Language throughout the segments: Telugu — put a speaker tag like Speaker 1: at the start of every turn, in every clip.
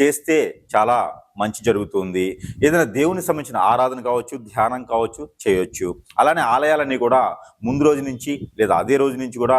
Speaker 1: చేస్తే చాలా మంచి జరుగుతుంది. ఏదైనా దేవునికి సంబంధించిన ఆరాధన కావచ్చు ధ్యానం కావచ్చు చేయొచ్చు. అలానే ఆలయాలన్నీ కూడా ముందు రోజు నుంచి లేదా అదే రోజు నుంచి కూడా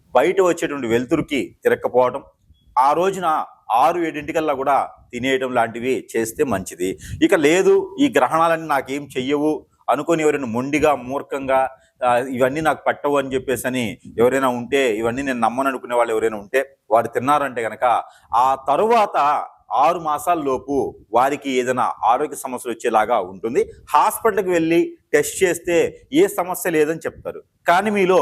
Speaker 1: బయట వచ్చేటువంటి వెలుతురుకి తిరక్కపోవడం ఆ రోజున ఆరు ఏడింటికల్లా కూడా తినేయడం లాంటివి చేస్తే మంచిది. ఇక లేదు ఈ గ్రహణాలన్నీ నాకేం చెయ్యవు అనుకొని ఎవరైనా మొండిగా మూర్ఖంగా ఇవన్నీ నాకు పట్టవు అని చెప్పేసి అని ఎవరైనా ఉంటే ఇవన్నీ నేను నమ్మను అనుకునే వాళ్ళు ఎవరైనా ఉంటే వారు తిన్నారంటే కనుక ఆ తరువాత ఆరు మాసాల లోపు వారికి ఏదైనా ఆరోగ్య సమస్యలు వచ్చేలాగా ఉంటుంది. హాస్పిటల్కి వెళ్ళి టెస్ట్ చేస్తే ఏ సమస్య లేదని చెప్తారు. కానీ మీలో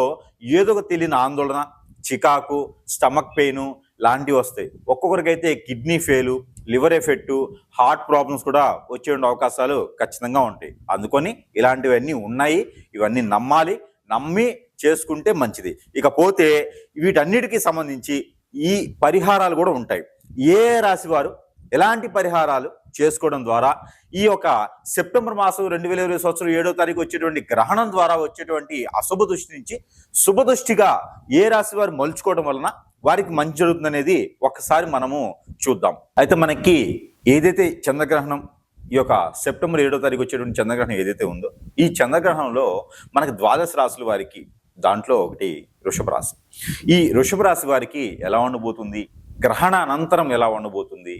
Speaker 1: ఏదో ఒక తెలియని ఆందోళన చికాకు స్టమక్ పెయిన్ లాంటివి వస్తాయి. ఒక్కొక్కరికైతే kidney fail liver effect heart problems కూడా వచ్చే అవకాశాలు ఖచ్చితంగా ఉంటాయి. అందుకొని ఇలాంటివన్నీ ఉన్నాయి. ఇవన్నీ నమ్మాలి. నమ్మి చేసుకుంటే మంచిది. ఇకపోతే వీటన్నిటికీ సంబంధించి ఈ పరిహారాలు కూడా ఉంటాయి. ఏ రాశి వారు ఎలాంటి పరిహారాలు చేసుకోవడం ద్వారా ఈ యొక్క సెప్టెంబర్ మాసం రెండు వేల ఇరవై సంవత్సరం ఏడో తారీఖు వచ్చేటువంటి గ్రహణం ద్వారా వచ్చేటువంటి అశుభ దృష్టి నుంచి శుభదృష్టిగా ఏ రాశి వారు మలుచుకోవడం వలన వారికి మంచి జరుగుతుందనేది ఒకసారి మనము చూద్దాం. అయితే మనకి ఏదైతే చంద్రగ్రహణం ఈ యొక్క సెప్టెంబర్ ఏడో తారీఖు వచ్చేటువంటి చంద్రగ్రహణం ఏదైతే ఉందో ఈ చంద్రగ్రహణంలో మనకి ద్వాదశ రాశుల వారికి దాంట్లో ఒకటి వృషభ రాశి. ఈ వృషభ రాశి వారికి ఎలా ఉండబోతుంది? గ్రహణ అనంతరం ఎలా ఉండబోతుంది?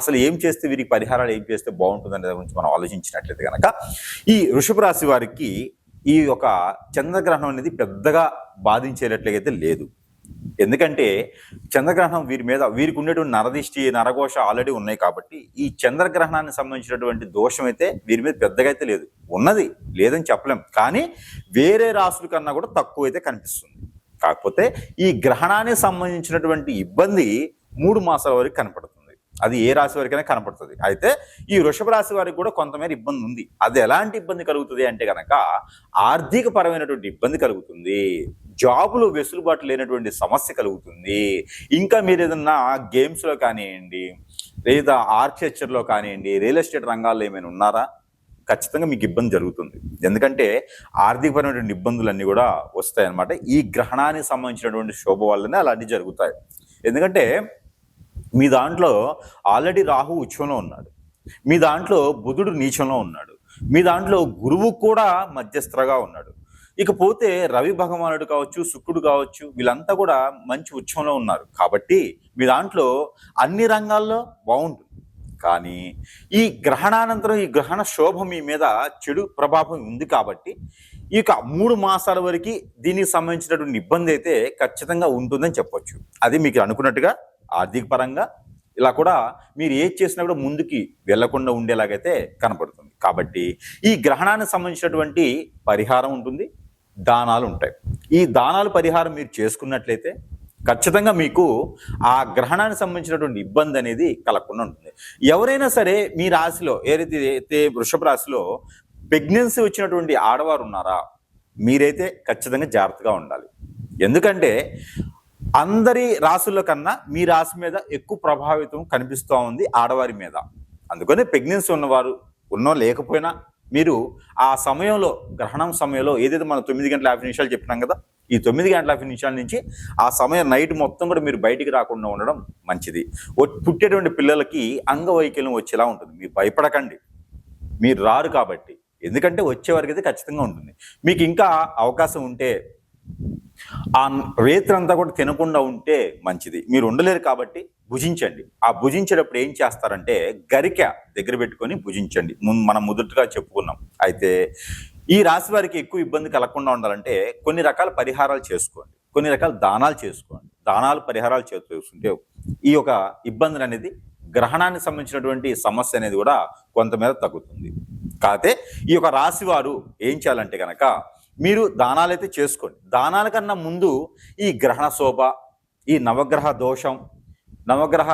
Speaker 1: అసలు ఏం చేస్తే వీరికి పరిహారాలు ఏం చేస్తే బాగుంటుంది అనే గురించి మనం ఆలోచించినట్లయితే కనుక ఈ వృషభ రాశి వారికి ఈ యొక్క చంద్రగ్రహణం అనేది పెద్దగా బాధించేటట్లయితే లేదు. ఎందుకంటే చంద్రగ్రహణం వీరి మీద వీరికి ఉండేటువంటి నరదిష్టి నరఘోష ఆల్రెడీ ఉన్నాయి కాబట్టి ఈ చంద్రగ్రహణానికి సంబంధించినటువంటి దోషం అయితే వీరి మీద పెద్దగా అయితే లేదు. ఉన్నది లేదని చెప్పలేం. కానీ వేరే రాసుల కన్నా కూడా తక్కువ అయితే కనిపిస్తుంది. కాకపోతే ఈ గ్రహణానికి సంబంధించినటువంటి ఇబ్బంది మూడు మాసాల వరకు కనపడుతుంది. అది ఏ రాశి వారికైనా కనపడుతుంది. అయితే ఈ వృషభ రాశి వారికి కూడా కొంతమేర ఇబ్బంది ఉంది. అది ఎలాంటి ఇబ్బంది కలుగుతుంది అంటే కనుక ఆర్థిక పరమైనటువంటి ఇబ్బంది కలుగుతుంది. జాబులో వెసులుబాటు లేనటువంటి సమస్య కలుగుతుంది. ఇంకా మీరు ఏదన్నా గేమ్స్లో కానివ్వండి లేదా ఆర్కిటెక్చర్లో కానివ్వండి రియల్ ఎస్టేట్ రంగాల్లో ఏమైనా ఉన్నారా? ఖచ్చితంగా మీకు ఇబ్బంది జరుగుతుంది. ఎందుకంటే ఆర్థికపరమైనటువంటి ఇబ్బందులన్నీ కూడా వస్తాయి అన్నమాట ఈ గ్రహణానికి సంబంధించినటువంటి శోభ వల్లనే అలాంటివి జరుగుతాయి. ఎందుకంటే మీ దాంట్లో ఆల్రెడీ రాహు ఉచ్చంలో ఉన్నాడు. మీ దాంట్లో బుధుడు నీచంలో ఉన్నాడు. మీ దాంట్లో గురువు కూడా మధ్యస్థగా ఉన్నాడు. ఇకపోతే రవి భగవానుడు కావచ్చు శుక్రుడు కావచ్చు వీళ్ళంతా కూడా మంచి ఉచ్చంలో ఉన్నారు. కాబట్టి మీ దాంట్లో అన్ని రంగాల్లో బాగుంటుంది కానీ ఈ గ్రహణానంతరం ఈ గ్రహణ శోభ మీ మీద చెడు ప్రభావం ఉంది కాబట్టి ఇక మూడు మాసాల వరకు దీనికి సంబంధించినటువంటి ఇబ్బంది అయితే ఖచ్చితంగా ఉంటుందని చెప్పొచ్చు. అది మీకు అనుకున్నట్టుగా ఆర్థిక పరంగా ఇలా కూడా మీరు ఏది చేసినా కూడా ముందుకి వెళ్ళకుండా ఉండేలాగైతే కనపడుతుంది. కాబట్టి ఈ గ్రహణానికి సంబంధించినటువంటి పరిహారం ఉంటుంది దానాలు ఉంటాయి. ఈ దానాలు పరిహారం మీరు చేసుకున్నట్లయితే ఖచ్చితంగా మీకు ఆ గ్రహణానికి సంబంధించినటువంటి ఇబ్బంది అనేది కలగకుండా ఉంటుంది. ఎవరైనా సరే మీ రాశిలో ఏదైతే అయితే వృషభ రాశిలో ప్రెగ్నెన్సీ వచ్చినటువంటి ఆడవారు ఉన్నారా మీరైతే ఖచ్చితంగా జాగ్రత్తగా ఉండాలి. ఎందుకంటే అందరి రాసుల కన్నా మీ రాశి మీద ఎక్కువ ప్రభావితం కనిపిస్తూ ఉంది ఆడవారి మీద. అందుకని ప్రెగ్నెన్సీ ఉన్నవారు ఉన్నో లేకపోయినా మీరు ఆ సమయంలో గ్రహణం సమయంలో ఏదైతే మనం తొమ్మిది గంటల యాభై నిమిషాలు చెప్పినాం కదా ఈ తొమ్మిది గంటల యాభై నిమిషాల నుంచి ఆ సమయం నైట్ మొత్తం కూడా మీరు బయటికి రాకుండా ఉండడం మంచిది. పుట్టేటువంటి పిల్లలకి అంగవైకల్యం వచ్చేలా ఉంటుంది. మీరు భయపడకండి. మీరు రారు కాబట్టి. ఎందుకంటే వచ్చే వరకు అయితే ఖచ్చితంగా ఉంటుంది. మీకు ఇంకా అవకాశం ఉంటే ఆ రేత్రంతా కూడా తినకుండా ఉంటే మంచిది. మీరు ఉండలేరు కాబట్టి భుజించండి. ఆ భుజించేటప్పుడు ఏం చేస్తారంటే గరిక దగ్గర పెట్టుకొని భుజించండి. మనం మొదటగా చెప్పుకున్నాం. అయితే ఈ రాశి వారికి ఎక్కువ ఇబ్బంది కలగకుండా ఉండాలంటే కొన్ని రకాల పరిహారాలు చేసుకోండి. కొన్ని రకాల దానాలు చేసుకోండి. దానాలు పరిహారాలు చేస్తుంటే ఈ యొక్క ఇబ్బందులు అనేది గ్రహణానికి సంబంధించినటువంటి సమస్య అనేది కూడా కొంతమేర తగ్గుతుంది. కాకపోతే ఈ యొక్క రాశి వారు ఏం చేయాలంటే కనుక మీరు దానాలైతే చేసుకోండి. దానాల కన్నా ముందు ఈ గ్రహణ శోభ ఈ నవగ్రహ దోషం నవగ్రహ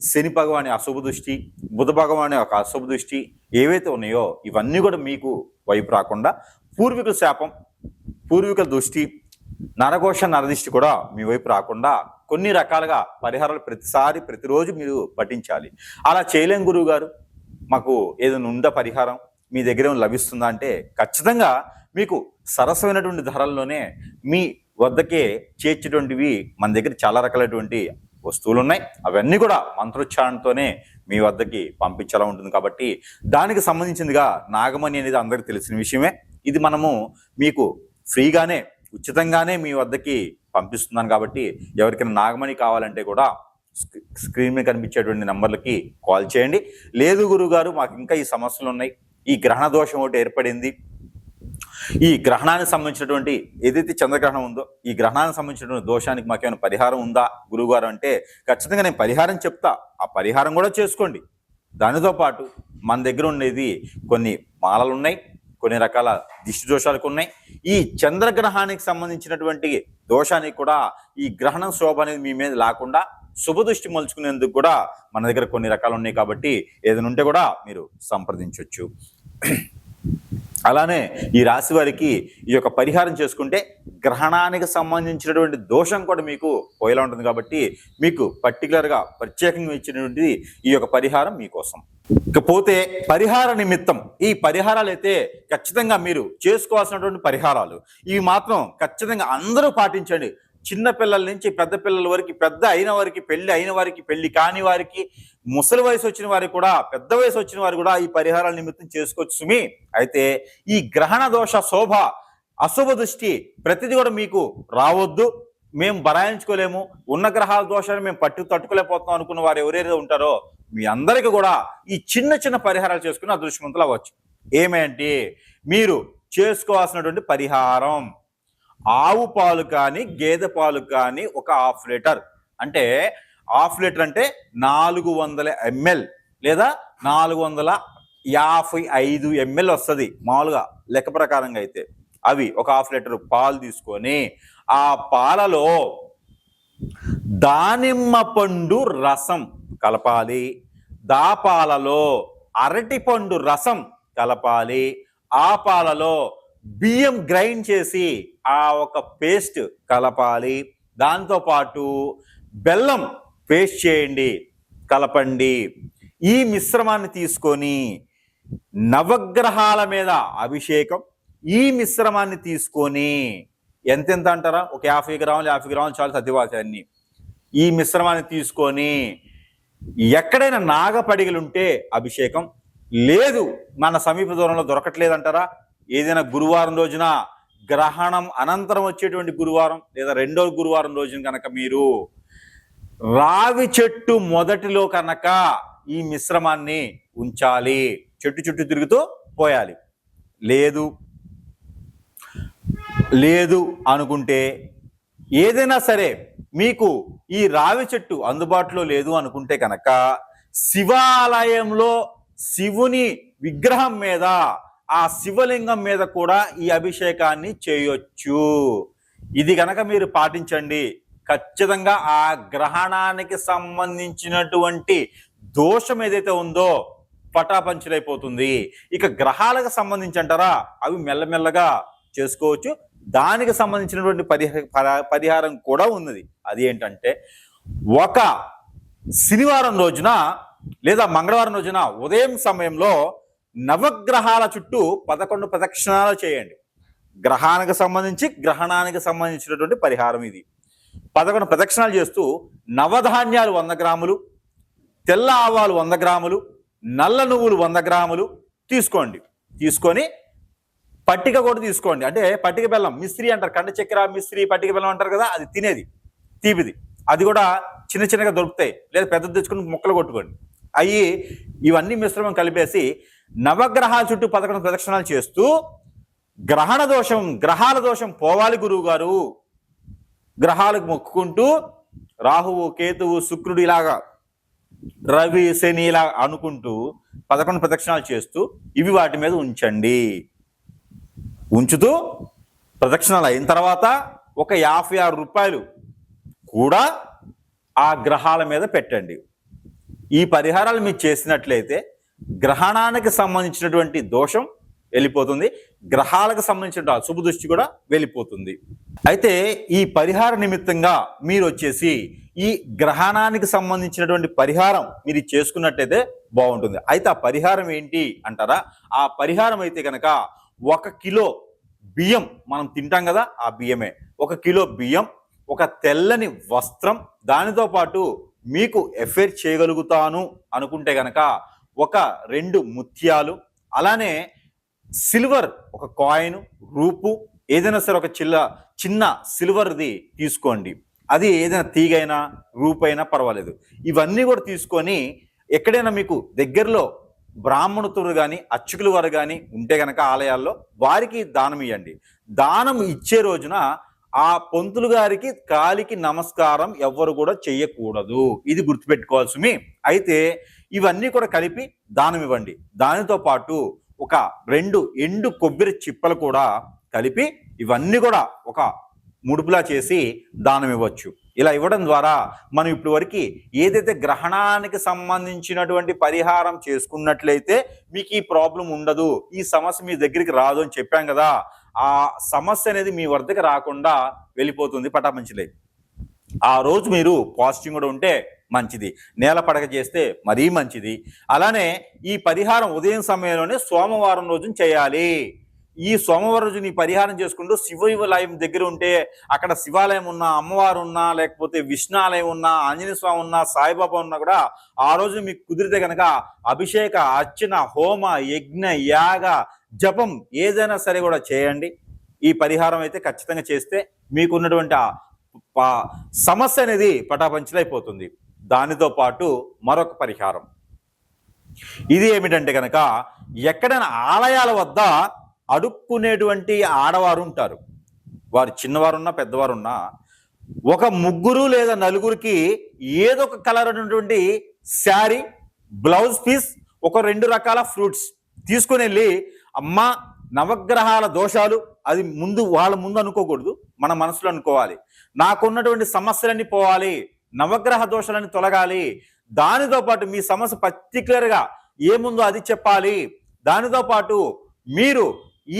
Speaker 1: శని భగవాని అశుభ దృష్టి బుధ భగవాని యొక్క అశుభ దృష్టి ఏవైతే ఉన్నాయో ఇవన్నీ కూడా మీకు వైపు రాకుండా పూర్వీకుల శాపం పూర్వీకుల దృష్టి నరఘోష నరదిష్టి కూడా మీ వైపు రాకుండా కొన్ని రకాలుగా పరిహారాలు ప్రతిసారి ప్రతిరోజు మీరు పఠించాలి. అలా చేయలేం గురువు గారు మాకు ఏదైనా ఉందా పరిహారం? మీ దగ్గర లభిస్తుందా అంటే ఖచ్చితంగా మీకు సరసమైనటువంటి ధరల్లోనే మీ వద్దకే చేర్చేటువంటివి మన దగ్గర చాలా రకాలైనటువంటి వస్తువులు ఉన్నాయి అవన్నీ కూడా మంత్రోచ్చారణతోనే మీ వద్దకి పంపించేలా ఉంటుంది. కాబట్టి దానికి సంబంధించిందిగా నాగమణి అనేది అందరికీ తెలిసిన విషయమే. ఇది మనము మీకు ఫ్రీగానే ఉచితంగానే మీ వద్దకి పంపిస్తున్నాను కాబట్టి ఎవరికైనా నాగమణి కావాలంటే కూడా స్క్రీ- స్క్రీన్ మీద కనిపించేటువంటి నెంబర్లకి కాల్ చేయండి. లేదు గురుగారు మాకు ఇంకా ఈ సమస్యలు ఉన్నాయి ఈ గ్రహణ దోషం ఒకటి ఏర్పడింది. ఈ గ్రహణానికి సంబంధించినటువంటి ఏదైతే చంద్రగ్రహణం ఉందో ఈ గ్రహణానికి సంబంధించినటువంటి దోషానికి మాకేమైనా పరిహారం ఉందా? గురువుగారు అంటే ఖచ్చితంగా నేను పరిహారం చెప్తా. ఆ పరిహారం కూడా చేసుకోండి. దానితో పాటు మన దగ్గర ఉండేది కొన్ని మాలలు ఉన్నాయి కొన్ని రకాల దిష్టి దోషాలకు ఉన్నాయి. ఈ చంద్రగ్రహానికి సంబంధించినటువంటి దోషానికి కూడా ఈ గ్రహణం శోభ అనేది మీ మీద లేకుండా శుభదృష్టి మలుచుకునేందుకు కూడా మన దగ్గర కొన్ని రకాలు ఉన్నాయి కాబట్టి ఏదైనా ఉంటే కూడా మీరు సంప్రదించవచ్చు అలానే ఈ రాశి వారికి ఈ యొక్క పరిహారం చేసుకుంటే గ్రహణానికి సంబంధించినటువంటి దోషం కూడా మీకు పోయేలా ఉంటుంది కాబట్టి మీకు పర్టికులర్గా ప్రత్యేకంగా ఇచ్చినటువంటి ఈ యొక్క పరిహారం మీకోసం. ఇకపోతే పరిహార నిమిత్తం ఈ పరిహారాలు అయితే ఖచ్చితంగా మీరు చేసుకోవాల్సినటువంటి పరిహారాలు. ఇవి మాత్రం ఖచ్చితంగా అందరూ పాటించండి. చిన్న పిల్లల నుంచి పెద్ద పిల్లల వరకు పెద్ద అయిన వారికి పెళ్ళి అయిన వారికి పెళ్ళి కాని వారికి ముసలి వయసు వచ్చిన వారికి కూడా పెద్ద వయసు వచ్చిన వారు కూడా ఈ పరిహారాల నిమిత్తం చేసుకోవచ్చు సుమి. అయితే ఈ గ్రహణ దోష శోభ అశుభ దృష్టి ప్రతిదీ కూడా మీకు రావద్దు. మేము బరాయించుకోలేము. ఉన్న గ్రహాల దోషాన్ని మేము పట్టు తట్టుకోలేకపోతున్నాం అనుకున్న వారు ఎవరైతే ఉంటారో మీ అందరికీ కూడా ఈ చిన్న చిన్న పరిహారాలు చేసుకుని అదృష్టవంతులు అవ్వచ్చు. ఏమేంటి మీరు చేసుకోవాల్సినటువంటి పరిహారం. ఆవు పాలు కానీ గేదె పాలు కానీ ఒక హాఫ్ లీటర్. అంటే హాఫ్ లీటర్ అంటే నాలుగు వందల ఎంఎల్ లేదా నాలుగు వందల యాభై ఐదు ఎంఎల్ వస్తుంది మామూలుగా లెక్క ప్రకారంగా అయితే. అవి ఒక హాఫ్ లీటర్ పాలు తీసుకొని ఆ పాలలో దానిమ్మ పండు రసం కలపాలి. దా పాలలో అరటిపండు రసం కలపాలి. ఆ పాలలో బియ్యం గ్రైండ్ చేసి ఆ ఒక పేస్ట్ కలపాలి. దాంతో పాటు బెల్లం పేస్ట్ చేయండి కలపండి. ఈ మిశ్రమాన్ని తీసుకొని నవగ్రహాల మీద అభిషేకం. ఈ మిశ్రమాన్ని తీసుకొని ఎంతెంత అంటారా? ఒక యాభై గ్రాములు యాభై గ్రాములు చాలు సర్దివాసి ఈ మిశ్రమాన్ని తీసుకొని ఎక్కడైనా నాగపడిగలుంటే అభిషేకం. లేదు మన సమీప దూరంలో దొరకట్లేదంటారా? ఏదైనా గురువారం రోజున గ్రహణం అనంతరం వచ్చేటువంటి గురువారం లేదా రెండో గురువారం రోజున కనుక మీరు రావి చెట్టు మొదటిలో కనుక ఈ మిశ్రమాన్ని ఉంచాలి. చెట్టు చుట్టూ తిరుగుతూ పోయాలి. లేదు. లేదు అనుకుంటే ఏదైనా సరే మీకు ఈ రావి చెట్టు అందుబాటులో లేదు అనుకుంటే కనుక శివాలయంలో శివుని విగ్రహం మీద ఆ శివలింగం మీద కూడా ఈ అభిషేకాన్ని చేయొచ్చు. ఇది గనక మీరు పాటించండి ఖచ్చితంగా ఆ గ్రహణానికి సంబంధించినటువంటి దోషం ఏదైతే ఉందో పటాపంచులైపోతుంది. ఇక గ్రహాలకు సంబంధించి అంటారా అవి మెల్లమెల్లగా చేసుకోవచ్చు. దానికి సంబంధించినటువంటి పరిహార పరిహారం కూడా ఉన్నది. అది ఏంటంటే ఒక శనివారం రోజున లేదా మంగళవారం రోజున ఉదయం సమయంలో నవగ్రహాల చుట్టూ పదకొండు ప్రదక్షిణాలు చేయండి. గ్రహానికి సంబంధించి గ్రహణానికి సంబంధించినటువంటి పరిహారం ఇది. పదకొండు ప్రదక్షిణాలు చేస్తూ నవధాన్యాలు వంద గ్రాములు తెల్ల ఆవాలు వంద గ్రాములు నల్ల నువ్వులు వంద గ్రాములు తీసుకోండి. తీసుకొని పట్టిక కూడా తీసుకోండి. అంటే పట్టిక బెల్లం మిస్త్రీ అంటారు. కండ చక్కెర మిస్త్రీ పట్టిక బెల్లం అంటారు కదా అది తినేది తీపిది. అది కూడా చిన్న చిన్నగా దొరుకుతాయి. లేదా పెద్ద తెచ్చుకుని ముక్కలు కొట్టుకోండి. అవి ఇవన్నీ మిశ్రమం కలిపేసి నవగ్రహాల చుట్టూ పదకొండు ప్రదక్షిణాలు చేస్తూ గ్రహణ దోషం గ్రహాల దోషం పోవాలి గురువు గారు గ్రహాలకు మొక్కుకుంటూ రాహువు కేతువు శుక్రుడు ఇలాగా రవి శని ఇలా అనుకుంటూ పదకొండు ప్రదక్షిణాలు చేస్తూ ఇవి వాటి మీద ఉంచండి. ఉంచుతూ ప్రదక్షిణాలు అయిన తర్వాత ఒక యాభై ఆరు రూపాయలు కూడా ఆ గ్రహాల మీద పెట్టండి. ఈ పరిహారాలు మీరు చేసినట్లయితే గ్రహణానికి సంబంధించినటువంటి దోషం వెళ్ళిపోతుంది. గ్రహాలకు సంబంధించిన అశుభ దృష్టి కూడా వెళ్ళిపోతుంది. అయితే ఈ పరిహార నిమిత్తంగా మీరు వచ్చేసి ఈ గ్రహణానికి సంబంధించినటువంటి పరిహారం మీరు చేసుకున్నట్టయితే బాగుంటుంది. అయితే ఆ పరిహారం ఏంటి అంటారా? ఆ పరిహారం అయితే కనుక ఒక కిలో బియ్యం మనం తింటాం కదా ఆ బియ్యమే. ఒక కిలో బియ్యం ఒక తెల్లని వస్త్రం దానితో పాటు మీకు ఎఫెర్ చేయగలుగుతాను అనుకుంటే గనక ఒక రెండు ముత్యాలు అలానే సిల్వర్ ఒక కాయిన్ రూపు ఏదైనా సరే ఒక చిల్ల చిన్న సిల్వర్ది తీసుకోండి. అది ఏదైనా తీగైనా రూపైనా పర్వాలేదు. ఇవన్నీ కూడా తీసుకొని ఎక్కడైనా మీకు దగ్గరలో బ్రాహ్మణుతులు కానీ అర్చకులు వారు కానీ ఉంటే గనక ఆలయాల్లో వారికి దానం ఇవ్వండి దానం ఇచ్చే రోజున ఆ పొంతులు గారికి కాలికి నమస్కారం ఎవ్వరు కూడా చేయకూడదు ఇది గుర్తుపెట్టుకోవాల్సి అయితే ఇవన్నీ కూడా కలిపి దానం ఇవ్వండి. దానితో పాటు ఒక రెండు ఎండు కొబ్బరి చిప్పలు కూడా కలిపి ఇవన్నీ కూడా ఒక ముడుపులా చేసి దానం ఇవ్వచ్చు. ఇలా ఇవ్వడం ద్వారా మనం ఇప్పటి వరకు ఏదైతే గ్రహణానికి సంబంధించినటువంటి పరిహారం చేసుకున్నట్లయితే మీకు ఈ ప్రాబ్లం ఉండదు ఈ సమస్య మీ దగ్గరికి రాదు అని చెప్పాం కదా ఆ సమస్య అనేది మీ వద్దకు రాకుండా వెళ్ళిపోతుంది పటాపంచలే. ఆ రోజు మీరు పాజిటివ్ కూడా ఉంటే మంచిది. నేల పడక చేస్తే మరీ మంచిది. అలానే ఈ పరిహారం ఉదయం సమయంలోనే సోమవారం రోజున చేయాలి. ఈ సోమవారం రోజు నీ పరిహారం చేసుకుంటూ శివలయం దగ్గర ఉంటే అక్కడ శివాలయం ఉన్నా అమ్మవారు ఉన్నా లేకపోతే విష్ణు ఆలయం ఉన్నా ఆంజనేయ స్వామి ఉన్నా సాయిబాబా ఉన్నా కూడా ఆ రోజు మీకు కుదిరితే కనుక అభిషేక అర్చన హోమ యజ్ఞ యాగ జపం ఏదైనా సరే కూడా చేయండి. ఈ పరిహారం అయితే ఖచ్చితంగా చేస్తే మీకున్నటువంటి ఆ సమస్య అనేది పటాపంచలైపోతుంది. దానితో పాటు మరొక పరిహారం. ఇది ఏమిటంటే కనుక ఎక్కడైనా ఆలయాల వద్ద అడుక్కునేటువంటి ఆడవారు ఉంటారు. వారు చిన్నవారున్నా పెద్దవారున్నా ఒక ముగ్గురు లేదా నలుగురికి ఏదో ఒక కలర్ ఉన్నటువంటి శారీ బ్లౌజ్ పీస్ ఒక రెండు రకాల ఫ్రూట్స్ తీసుకుని వెళ్ళి అమ్మ నవగ్రహాల దోషాలు అది ముందు వాళ్ళ ముందు అనుకోకూడదు. మన మనసులో అనుకోవాలి. నాకున్నటువంటి సమస్యలన్నీ పోవాలి. నవగ్రహ దోషాలని తొలగాలి. దానితో పాటు మీ సమస్య పర్టికులర్గా ఏముందో అది చెప్పాలి. దానితో పాటు మీరు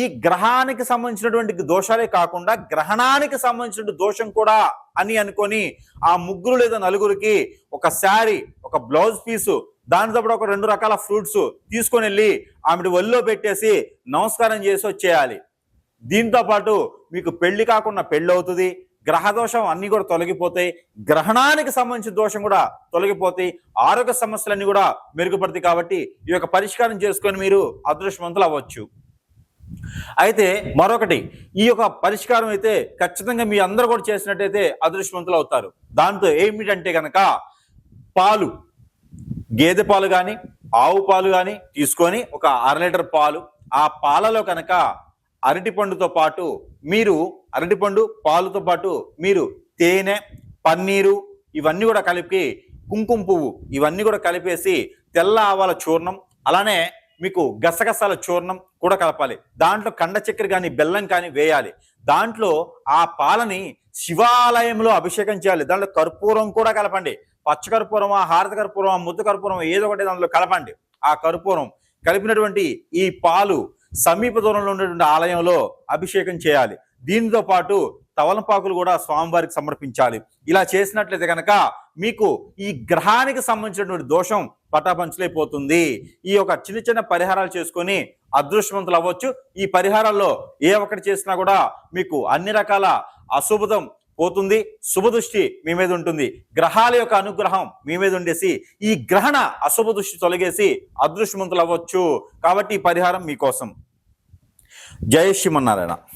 Speaker 1: ఈ గ్రహానికి సంబంధించినటువంటి దోషాలే కాకుండా గ్రహణానికి సంబంధించిన దోషం కూడా అని అనుకొని ఆ ముగ్గురు లేదా నలుగురికి ఒక శారీ ఒక బ్లౌజ్ పీసు దానితో పాటు ఒక రెండు రకాల ఫ్రూట్స్ తీసుకొని వెళ్ళి ఆమె ఒళ్ళో పెట్టేసి నమస్కారం చేసి వచ్చేయాలి. దీంతో పాటు మీకు పెళ్ళి కాకుండా పెళ్ళి అవుతుంది గ్రహ దోషం అన్నీ కూడా తొలగిపోతాయి. గ్రహణానికి సంబంధించిన దోషం కూడా తొలగిపోతాయి. ఆరోగ్య సమస్యలన్నీ కూడా మెరుగుపడతాయి కాబట్టి ఈ యొక్క పరిష్కారం చేసుకొని మీరు అదృష్టవంతులు అవ్వచ్చు. అయితే మరొకటి ఈ యొక్క పరిష్కారం అయితే ఖచ్చితంగా మీ అందరూ కూడా చేసినట్టయితే అదృష్టవంతులు అవుతారు. దాంతో ఏమిటంటే కనుక పాలు గేదె పాలు కానీ ఆవు పాలు కానీ తీసుకొని ఒక అర లీటర్ పాలు ఆ పాలలో కనుక అరటిపండుతో పాటు మీరు అరటిపండు పాలుతో పాటు మీరు తేనె పన్నీరు ఇవన్నీ కూడా కలిపి కుంకుమ పువ్వు ఇవన్నీ కూడా కలిపేసి తెల్ల ఆవాల చూర్ణం అలానే మీకు గసగసాల చూర్ణం కూడా కలపాలి. దాంట్లో కండ చక్కెర కానీ బెల్లం కానీ వేయాలి. దాంట్లో ఆ పాలని శివాలయంలో అభిషేకం చేయాలి. దాంట్లో కర్పూరం కూడా కలపండి. పచ్చకర్పూరమా హారత కర్పూరమా ముద్దు కర్పూరం ఏదో ఒకటి దాంట్లో కలపండి. ఆ కర్పూరం కలిపినటువంటి ఈ పాలు సమీప దూరంలో ఉన్నటువంటి ఆలయంలో అభిషేకం చేయాలి. దీనితో పాటు తవలపాకులు కూడా స్వామివారికి సమర్పించాలి. ఇలా చేసినట్లయితే కనుక మీకు ఈ గ్రహానికి సంబంధించినటువంటి దోషం పటాపంచలైపోతుంది. ఈ యొక్క చిన్న చిన్న పరిహారాలు చేసుకొని అదృష్టవంతులు అవ్వచ్చు. ఈ పరిహారాల్లో ఏ ఒక్కటి చేసినా కూడా మీకు అన్ని రకాల అశుభతం పోతుంది. శుభదృష్టి మీ మీద ఉంటుంది. గ్రహాల యొక్క అనుగ్రహం మీ మీద ఉండేసి ఈ గ్రహణ అశుభ దృష్టి తొలగేసి అదృష్టవంతులు అవ్వచ్చు. కాబట్టి ఈ పరిహారం మీకోసం. జయ శ్రీమన్నారాయణ